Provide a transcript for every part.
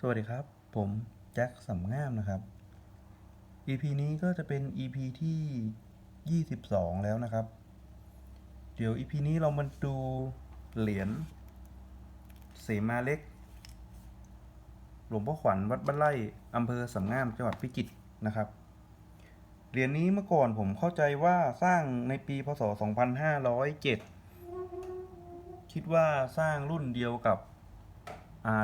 สวัสดีครับ ผมแจ็คสำงามนะครับ EP นี้ก็จะเป็น EP ที่ 22 แล้วนะครับ เดี๋ยว EP นี้เรามาดูเหรียญเสมาเล็ก หลวงพ่อขวัญวัดบ้านไร่อำเภอสำงามจังหวัดพิจิตรนะครับ เหรียญนี้เมื่อก่อนผมเข้าใจว่าสร้างในปีพศ 2507 คิดว่าสร้างรุ่นเดียวกับ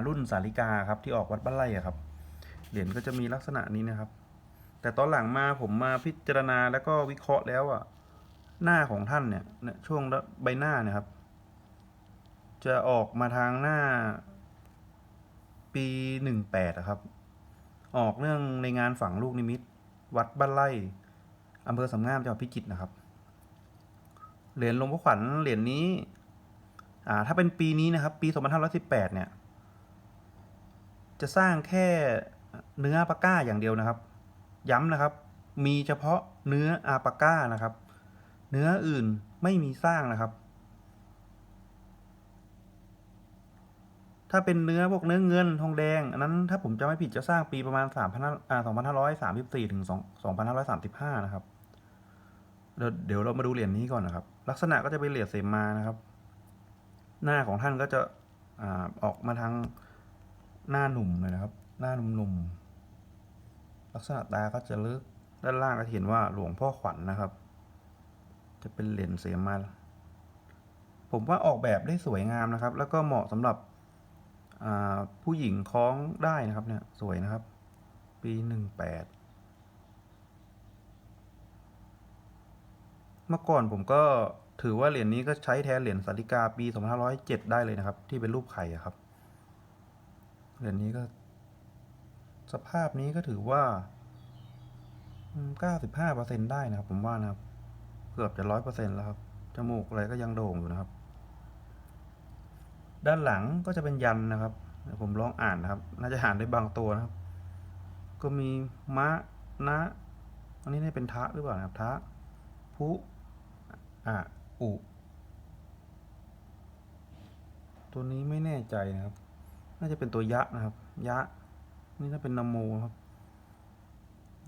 รุ่นสาริกาครับที่ออกวัดบ้านไร่ครับ เหรียญก็จะมีลักษณะนี้นะครับ แต่ตอนหลังมาผมมาพิจารณาแล้วก็วิเคราะห์แล้วอะหน้าของท่านเนี่ยช่วงใบหน้าเนี่ยครับ จะออกมาทางหน้า ปีหนึ่งแปดครับ ออกเนื่องในงานฝังลูกนิมิต วัดบ้านไร่อำเภอสำงามจังหวัดพิจิตรนะครับ เหรียญหลวงพ่อขวัญเหรียญนี้ อ่า ถ้าเป็นปีนี้นะครับ ปี 2518 เนี่ย จะสร้างแค่เนื้อปาก้าอย่างเดียวนะครับ ย้ำนะครับ มีเฉพาะเนื้ออาปาก้านะครับ เนื้ออื่นไม่มีสร้างนะครับ ถ้าเป็นเนื้อพวกเนื้อเงินทองแดงอันนั้นถ้าผมจะไม่ผิดจะสร้างปีประมาณ3 5อ่า2534ถึง2,535นะครับเดี๋ยวเดี๋ยวเรามาดูเหรียญนี้ก่อนนะครับ ลักษณะก็จะเป็นเหรียญเสมานะครับ หน้าของท่านก็จะอออกมาทาง หน้าหนุ่มเลยนะครับ หน้าหนุ่มๆลักษณะตาก็จะลึกด้านล่างก็เห็นว่าหลวงพ่อขวัญนะครับ จะเป็นเหรียญเสมาผมว่าออกแบบได้สวยงามนะครับ แล้วก็เหมาะสำหรับผู้หญิงคล้องได้นะครับเนี่ยสวยนะครับ ปีหนึ่งแปดเมื่อก่อนผมก็ถือว่าเหรียญนี้ก็ใช้แทนเหรียญสาริกาปี 2507 ได้เลยนะครับ ที่เป็นรูปไข่ครับ เหรียญนี้ก็ สภาพนี้ก็ถือว่าอืม95%ได้นะครับ ผมว่านะครับ เกือบจะ100%แล้วครับ จมูกอะไรก็ยังโด่งอยู่นะครับ ด้านหลังก็จะเป็นยันนะครับผมลองอ่านนะครับ น่าจะอ่านได้บางตัวนะครับ ก็มีมะนะ อันนี้นี่เป็นทะหรือเปล่านะครับทะพุอะอุ ตัวนี้ไม่แน่ใจนะครับ น่าจะเป็นตัวยะนะครับ ยะ นี่น่าเป็นนโมครับ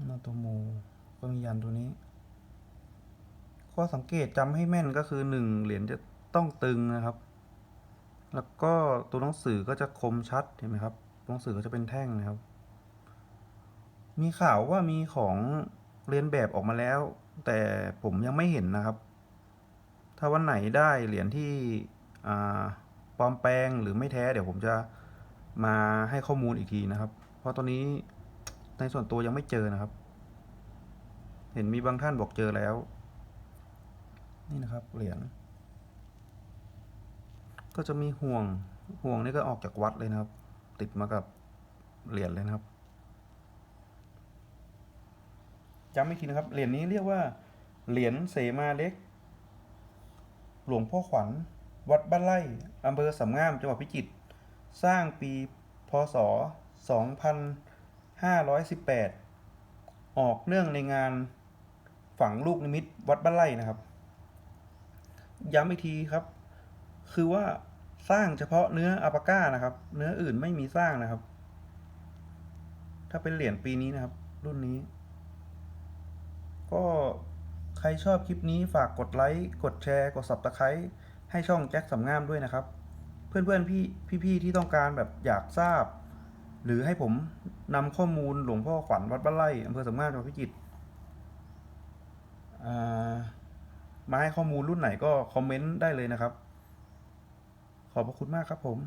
นาโตโมก็มียันตัวนี้ ข้อสังเกตจำให้แม่นก็คือหนึ่งเหรียญจะต้องตึงนะครับ แล้วก็ตัวหนังสือก็จะคมชัดเห็นไหมครับตัวหนังสือก็จะเป็นแท่งนะครับ มีข่าวว่ามีของเรียนแบบออกมาแล้ว แต่ผมยังไม่เห็นนะครับ ถ้าวันไหนได้เหรียญที่ปลอมแปลงหรือไม่แท้ เดี๋ยวผมจะ มาให้ข้อมูลอีกทีนะครับ เพราะตอนนี้ในส่วนตัวยังไม่เจอนะครับ เห็นมีบางท่านบอกเจอแล้ว นี่นะครับเหรียญก็จะมีห่วงห่วงนี่ก็ออกจากวัดเลยนะครับ ติดมากับเหรียญเลยนะครับจำอีกทีนะครับเหรียญนี้เรียกว่าเหรียญเสมาเล็ก หลวงพ่อขวัญ วัดบ้านไร่อำเภอสำงามจังหวัดพิจิตร สร้างปีพศ 2518 ออกเนื่องในงานฝังลูกนิมิตวัดบ้านไร่นะครับ ย้ำอีกทีครับ คือว่าสร้างเฉพาะเนื้ออัปาก้านะครับ เนื้ออื่นไม่มีสร้างนะครับ ถ้าเป็นเหรียญปีนี้นะครับ รุ่นนี้ ก็ใครชอบคลิปนี้ฝากกดไลค์ กดแชร์ กด subscribe ให้ช่องแจ็คสำงามด้วยนะครับ เพื่อนๆพี่พี่ๆที่ต้องการแบบอยากทราบ หรือให้ผมนำข้อมูลหลวงพ่อขวัญวัดบ้านไร่อำเภอสำงามจังหวัดพิจิตรมาให้ข้อมูลรุ่นไหนก็คอมเมนต์ได้เลยนะครับ ขอบพระคุณมากครับผม